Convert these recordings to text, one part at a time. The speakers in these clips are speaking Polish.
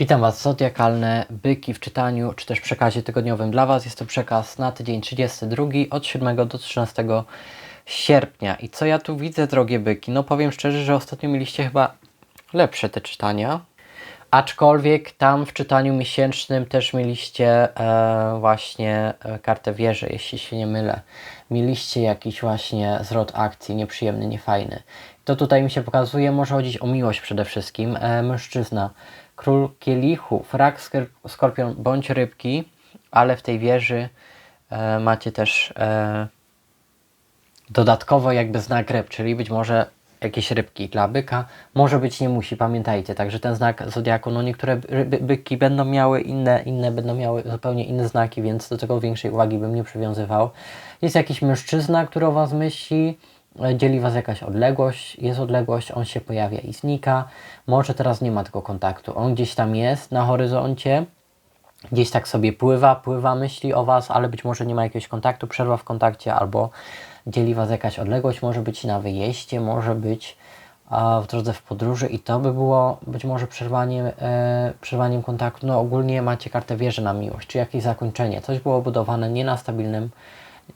Witam Was, Zodiakalne Byki w czytaniu, czy też przekazie tygodniowym dla Was. Jest to przekaz na tydzień 32 od 7 do 13 sierpnia. I co ja tu widzę, drogie byki? No powiem szczerze, że ostatnio mieliście chyba lepsze te czytania. Aczkolwiek tam w czytaniu miesięcznym też mieliście e, właśnie e, kartę wieży, jeśli się nie mylę. Mieliście jakiś właśnie zwrot akcji nieprzyjemny, niefajny. To tutaj mi się pokazuje, może chodzić o miłość przede wszystkim. E, mężczyzna, król kielichów, rak, skor- skorpion bądź rybki, ale w tej wieży e, macie też e, dodatkowo jakby znak ryb, czyli być może jakieś rybki dla byka, może być nie musi, pamiętajcie, także ten znak zodiaku, no niektóre by, by, byki będą miały inne, inne będą miały zupełnie inne znaki, więc do tego większej uwagi bym nie przywiązywał. Jest jakiś mężczyzna, który o Was myśli, dzieli Was jakaś odległość, jest odległość, on się pojawia i znika, może teraz nie ma tego kontaktu, on gdzieś tam jest na horyzoncie, gdzieś tak sobie pływa, pływa, myśli o Was, ale być może nie ma jakiegoś kontaktu, przerwa w kontakcie, albo dzieli Was jakaś odległość, może być na wyjeździe, może być a, w drodze w podróży i to by było być może przerwaniem, e, przerwaniem kontaktu. No ogólnie macie kartę wieży na miłość, czy jakieś zakończenie. Coś było budowane nie na stabilnym,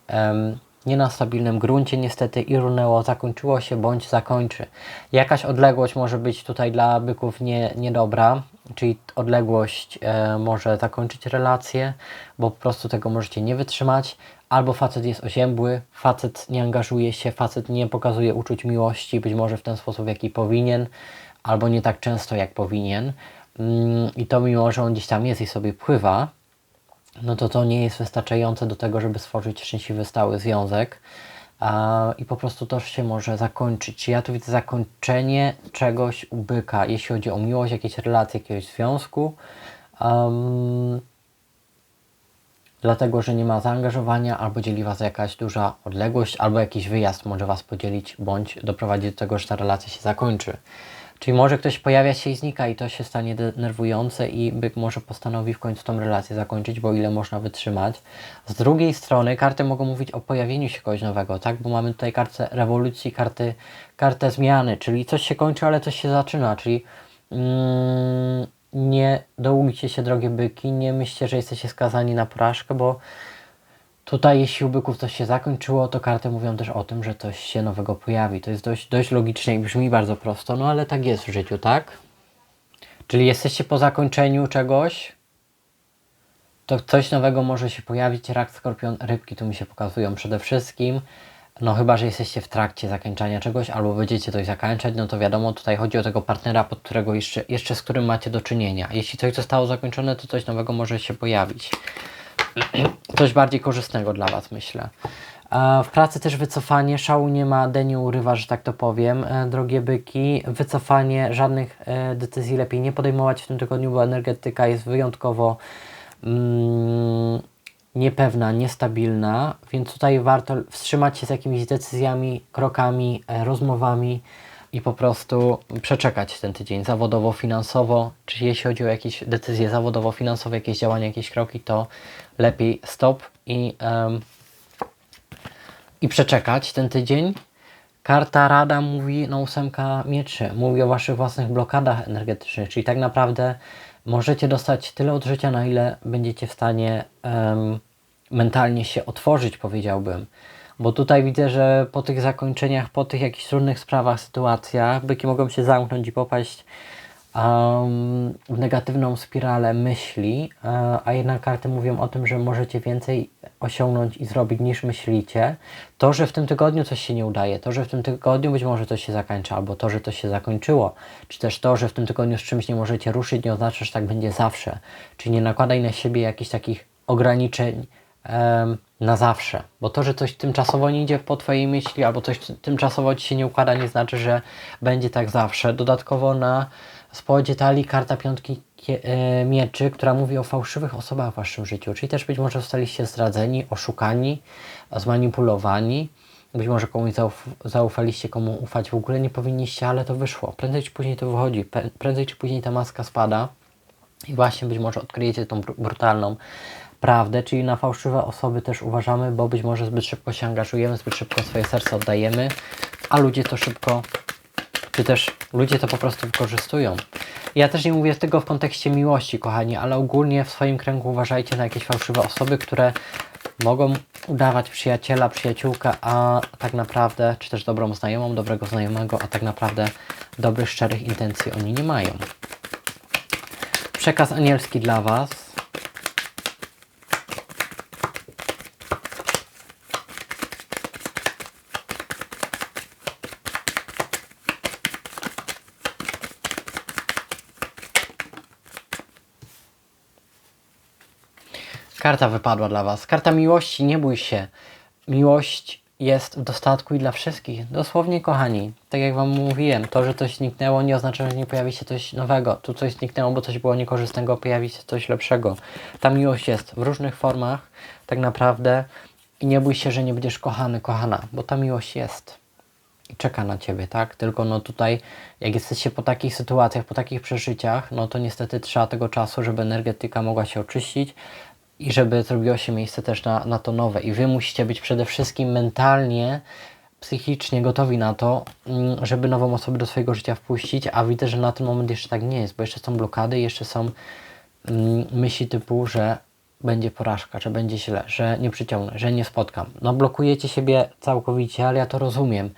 em, nie na stabilnym gruncie niestety i runęło, zakończyło się bądź zakończy. Jakaś odległość może być tutaj dla byków nie, niedobra, czyli odległość e, może zakończyć relację, bo po prostu tego możecie nie wytrzymać, albo facet jest oziębły, facet nie angażuje się, facet nie pokazuje uczuć miłości, być może w ten sposób, jaki powinien, albo nie tak często, jak powinien. Mm, I to mimo, że on gdzieś tam jest i sobie pływa, no to to nie jest wystarczające do tego, żeby stworzyć szczęśliwy, stały związek. A, I po prostu to się może zakończyć. Ja tu widzę zakończenie czegoś u byka, jeśli chodzi o miłość, jakieś relacje, jakiegoś związku. Um, dlatego, że nie ma zaangażowania, albo dzieli Was jakaś duża odległość, albo jakiś wyjazd może Was podzielić, bądź doprowadzić do tego, że ta relacja się zakończy. Czyli może ktoś pojawia się i znika i to się stanie denerwujące i byk może postanowi w końcu tą relację zakończyć, bo ile można wytrzymać. Z drugiej strony karty mogą mówić o pojawieniu się kogoś nowego, tak? Bo mamy tutaj kartę rewolucji, karty, kartę zmiany, czyli coś się kończy, ale coś się zaczyna, czyli mm, nie dołóżcie się drogie byki, nie myślcie, że jesteście skazani na porażkę, bo Tutaj, jeśli u byków coś się zakończyło, to karty mówią też o tym, że coś się nowego pojawi. To jest dość, dość logicznie i brzmi bardzo prosto, no ale tak jest w życiu, tak? Czyli jesteście po zakończeniu czegoś, to coś nowego może się pojawić. Rak, skorpion, rybki tu mi się pokazują przede wszystkim. No chyba, że jesteście w trakcie zakończenia czegoś albo będziecie coś zakończać, no to wiadomo, tutaj chodzi o tego partnera, pod którego jeszcze, jeszcze z którym macie do czynienia. Jeśli coś zostało zakończone, to coś nowego może się pojawić coś bardziej korzystnego dla Was, myślę. W pracy też wycofanie, szału nie ma, deniu urywa, że tak to powiem, e, drogie byki. Wycofanie, żadnych e, decyzji lepiej nie podejmować w tym tygodniu, bo energetyka jest wyjątkowo mm, niepewna, niestabilna, więc tutaj warto wstrzymać się z jakimiś decyzjami, krokami, e, rozmowami i po prostu przeczekać ten tydzień zawodowo, finansowo, czy jeśli chodzi o jakieś decyzje zawodowo-finansowe, jakieś działania, jakieś kroki, to lepiej stop i, um, i przeczekać ten tydzień. Karta Rada mówi, no ósemka mieczy, mówi o Waszych własnych blokadach energetycznych, czyli tak naprawdę możecie dostać tyle od życia, na ile będziecie w stanie um, mentalnie się otworzyć, powiedziałbym. Bo tutaj widzę, że po tych zakończeniach, po tych jakichś trudnych sprawach, sytuacjach, byki mogą się zamknąć i popaść um, w negatywną spiralę myśli, uh, a jednak karty mówią o tym, że możecie więcej osiągnąć i zrobić niż myślicie. To, że w tym tygodniu coś się nie udaje, to, że w tym tygodniu być może coś się zakończy, albo to, że to się zakończyło, czy też to, że w tym tygodniu z czymś nie możecie ruszyć, nie oznacza, że tak będzie zawsze. Czyli nie nakładaj na siebie jakichś takich ograniczeń na zawsze. Bo to, że coś tymczasowo nie idzie po Twojej myśli, albo coś tymczasowo Ci się nie układa, nie znaczy, że będzie tak zawsze. Dodatkowo na spodzie talii karta piątki e, mieczy, która mówi o fałszywych osobach w Waszym życiu. Czyli też być może zostaliście zdradzeni, oszukani, zmanipulowani. Być może komuś zauf zaufaliście, komu ufać w ogóle nie powinniście, ale to wyszło. Prędzej czy później to wychodzi. Prędzej czy później ta maska spada. I właśnie być może odkryjecie tą brutalną prawdę, czyli na fałszywe osoby też uważamy, bo być może zbyt szybko się angażujemy, zbyt szybko swoje serce oddajemy, a ludzie to szybko, czy też Ludzie to po prostu wykorzystują. Ja też nie mówię tego w kontekście miłości, kochani, ale ogólnie w swoim kręgu uważajcie na jakieś fałszywe osoby, które mogą udawać przyjaciela, przyjaciółkę, a tak naprawdę, czy też dobrą znajomą, dobrego znajomego, a tak naprawdę dobrych, szczerych intencji oni nie mają. Przekaz anielski dla Was. Karta wypadła dla Was. Karta miłości, nie bój się. Miłość jest w dostatku i dla wszystkich. Dosłownie, kochani. Tak jak Wam mówiłem, to, że coś zniknęło, nie oznacza, że nie pojawi się coś nowego. Tu coś zniknęło, bo coś było niekorzystnego, pojawi się coś lepszego. Ta miłość jest w różnych formach, tak naprawdę. I nie bój się, że nie będziesz kochany, kochana, bo ta miłość jest i czeka na Ciebie, tak? Tylko no tutaj, jak jesteście po takich sytuacjach, po takich przeżyciach, no to niestety trzeba tego czasu, żeby energetyka mogła się oczyścić i żeby zrobiło się miejsce też na, na to nowe. I Wy musicie być przede wszystkim mentalnie, psychicznie gotowi na to, mm, żeby nową osobę do swojego życia wpuścić, a widzę, że na ten moment jeszcze tak nie jest, bo jeszcze są blokady, jeszcze są mm, myśli typu, że będzie porażka, że będzie źle, że nie przyciągnę, że nie spotkam. No blokujecie siebie całkowicie, ale ja to rozumiem.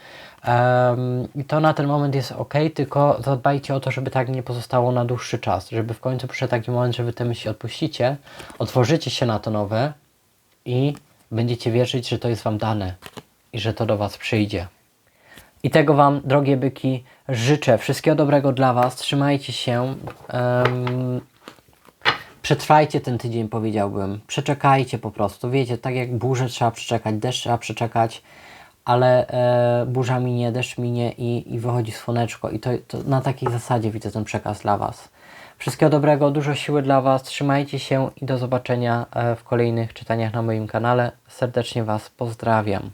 Em, I to na ten moment jest ok, tylko zadbajcie o to, żeby tak nie pozostało na dłuższy czas, żeby w końcu przyszedł taki moment, że wy te myśli odpuścicie, otworzycie się na to nowe i będziecie wierzyć, że to jest wam dane i że to do was przyjdzie. I tego Wam, drogie byki, życzę. Wszystkiego dobrego dla Was. Trzymajcie się. Em, przetrwajcie ten tydzień, powiedziałbym. Przeczekajcie po prostu. Wiecie, tak jak burzę trzeba przeczekać, deszcz trzeba przeczekać, ale e, burza minie, deszcz minie i, i wychodzi słoneczko. I to, to na takiej zasadzie widzę ten przekaz dla Was. Wszystkiego dobrego, dużo siły dla Was. Trzymajcie się i do zobaczenia e, w kolejnych czytaniach na moim kanale. Serdecznie Was pozdrawiam.